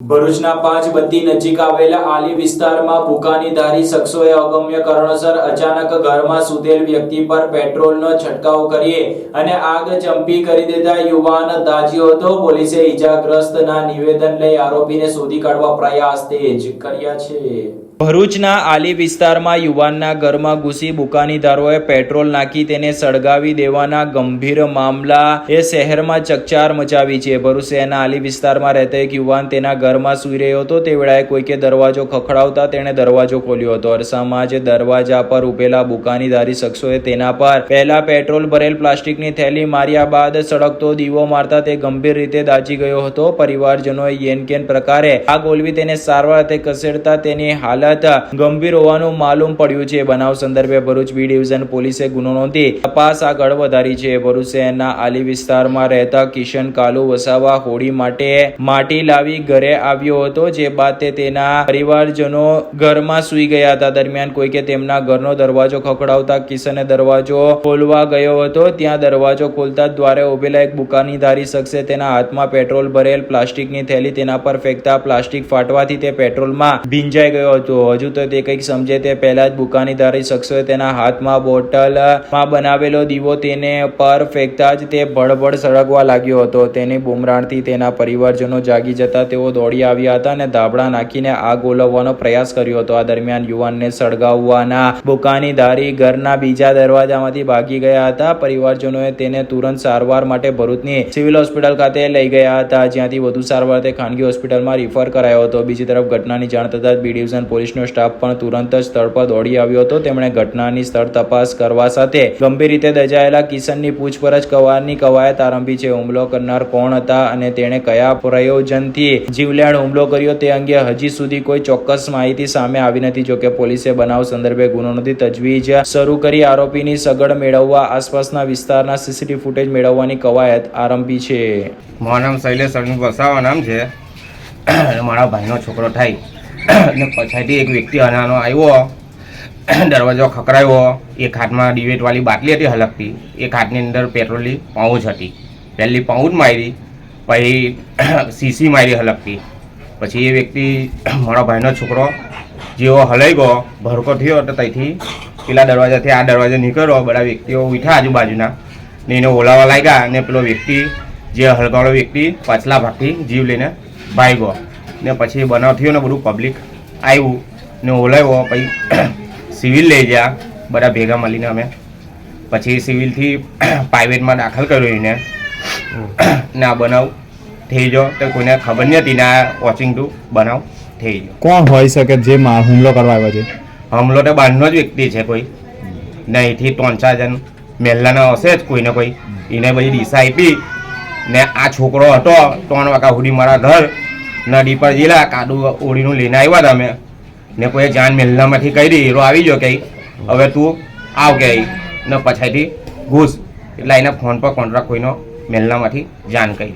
ભરૂચના પાંચ બત્તી નજીક આવેલા આલી વિસ્તારમાં ભૂકાની ધારી શખ્સોએ અગમ્ય કારણોસર અચાનક ઘરમાં સૂતેલ વ્યક્તિ પર પેટ્રોલનો છંટકાવ કરી અને આગ ચંપી કરી દેતા યુવાન દાજ્યો હતો. પોલીસે ઈજાગ્રસ્તના નિવેદન લઈ આરોપીને શોધી કાઢવા પ્રયાસ તેજ કર્યા છે. ભરૂચના આલી વિસ્તારમાં યુવાનના ઘરમાં ઘૂસી બુકાનીદારોએ પેટ્રોલ નાખી તેને સળગાવી દેવાના ગંભીર મામલા. એ શહેરમાં ચકચાર મચાવી છે. ભરૂચ શહેરના આલી વિસ્તારમાં રહેતા એક યુવાન તેના ઘરમાં સૂઈ રહ્યો હતો. તે વેળાએ કોઈકે દરવાજો ખખડાવતા તેણે દરવાજો ખોલ્યો હતો. અરસામાં જ દરવાજા પર ઉભેલા બુકાનીદારી શખ્સોએ તેના પર પહેલા પેટ્રોલ ભરેલ પ્લાસ્ટિકની થેલી માર્યા બાદ સળગતો દીવો મારતા તે ગંભીર રીતે દાજી ગયો હતો. પરિવારજનોએ યેનકેન પ્રકારે આગ ઓલવી તેને સારવાર અર્થે ખસેડતા તેની હાલત ગંભીર હોવાનું માલુમ પડ્યું છે. બનાવ સંદર્ભે ભરૂચ બી ડિવિઝન પોલીસે ગુનો નોંધી તપાસ આગળ વધારી છે. ભરૂચ શહેરના આલી વિસ્તારમાં રહેતા કિશન કાલુ વસાવા હોળી માટે માટી લાવી ઘરે આવ્યો હતો. જે બાદ તે તેના પરિવારજનો ઘરમાં સૂઈ ગયા હતા. દરમિયાન કોઈકે તેમના ઘરનો દરવાજો ખખડાવતા કિશને દરવાજો ખોલવા ગયો હતો. ત્યાં દરવાજો ખોલતા દ્વારે ઉભેલા એક બુકાનીધારી શખ્સે તેના હાથમાં પેટ્રોલ ભરેલ પ્લાસ્ટિકની થેલી તેના પર ફેંકતા પ્લાસ્ટિક ફાટવાથી તે પેટ્રોલમાં ભીંજાઈ ગયો હતો. હજુ તો તે કંઈક સમજે તે પહેલા જ બુકાનીધારી શખ્સોએ તેના હાથમાં બોટલમાં બનાવેલો દીવો તેને પર ફેંકતા જ તે ભડભડ સળગવા લાગ્યો હતો. તેની બુમરાણથી તેના પરિવારજનો જાગી જતા તેઓ દોડી આવ્યા હતા અને ધાબળા નાખીને આગ ઓલવવાનો પ્રયાસ કર્યો હતો. આ દરમિયાન યુવાનને સળગાવવાના બુકાનીધારી ઘરના બીજા દરવાજામાંથી ભાગી ગયા હતા. પરિવારજનોએ તેને તુરંત સારવાર માટે ભરૂચની સિવિલ હોસ્પિટલ ખાતે લઈ ગયા હતા, જ્યાંથી વધુ સારવાર તે ખાનગી હોસ્પિટલમાં રિફર કરાયો હતો. બીજી તરફ ઘટનાની જાણ થતાં જ બી ડિવિઝન પોલીસનો સ્ટાફ પણ તુરંત જ સ્થળ પર દોડી આવ્યો હતો. તેમણે ઘટનાની સ્થળ તપાસ કરવા સાથે ગંભીર રીતે દજાયેલા કિશનની પૂછપરછ કરવાની કવાયત આરંભી છે. હુમલો કરનાર કોણ હતા અને તેણે કયા પ્રયોજનથી જીવલેણ હુમલો કર્યો તે અંગે હજી સુધી કોઈ ચોક્કસ માહિતી સામે આવી નથી. જોકે પોલીસે બનાવ સંદર્ભે ગુનો નોંધી તજવીજ શરૂ કરી આરોપીની સગડ મેળવવા આસપાસના વિસ્તારના સીસીટીવી ફૂટેજ મેળવવાની કવાયત આરંભી છે. મારું નામ શૈલેષ વસાવા નામ છે. મારા ભાઈનો છોકરો થાય અને પછાડીથી એક વ્યક્તિ અનાનો આવ્યો, દરવાજો ખકરાયો એક હાથમાં ડિવેટવાળી બાટલી હતી હલકતી. એક હાથની અંદર પેટ્રોલની પાઉચ હતી. પહેલી પાઉચ મારી, પછી સીસી મારી હલકતી. પછી એ વ્યક્તિ મારા ભાઈનો છોકરો જેવો હલાઈ ગયો, ભરકો થયો તો ત્યાંથી પેલા દરવાજાથી આ દરવાજો નીકળ્યો. બધા વ્યક્તિઓ ઉઠ્યા આજુબાજુના ને એને ઓલાવા લાગ્યા અને પેલો વ્યક્તિ, જે હળગાળો વ્યક્તિ, પાછલા ભાગથી જીવ લઈને ભાગ્યો. ને પછી બનાવ થયો ને બધું પબ્લિક આવ્યું ને ઓલાવ્યો પછી સિવિલ લઈ ગયા બધા ભેગા મળીને અમે. પછી સિવિલથી પ્રાઇવેટમાં દાખલ કર્યો એને. ને આ બનાવ થઈ ગયો. તો કોઈને ખબર નહીં હતી ને આ વોચિંગ ટુ બનાવ થઈ ગયો. કોણ હોઈ શકે જે હુમલો કરવા આવ્યો છે? હમલો તો બહારનો જ વ્યક્તિ છે કોઈ. ને અહીંથી ત્રણ ચાર જણ મહેલાના હશે જ કોઈને કોઈ. એને બધી દિશા આપી. ને આ છોકરો હતો ત્રણ વાગ્યા સુધી મારા ઘર. નદી પર જીલા, કાદુ ઓળીનું લઈને આવ્યા હતા અમે ને કોઈ જાન મહેલામાંથી કહી દી, હીરો આવી ગયો કે હવે તું આવ કે ને પછાઈથી ઘૂસ. એટલે એને ફોન પર કોન્ટ્રાક્ટ કોઈનો મહેલામાંથી જાણ કરી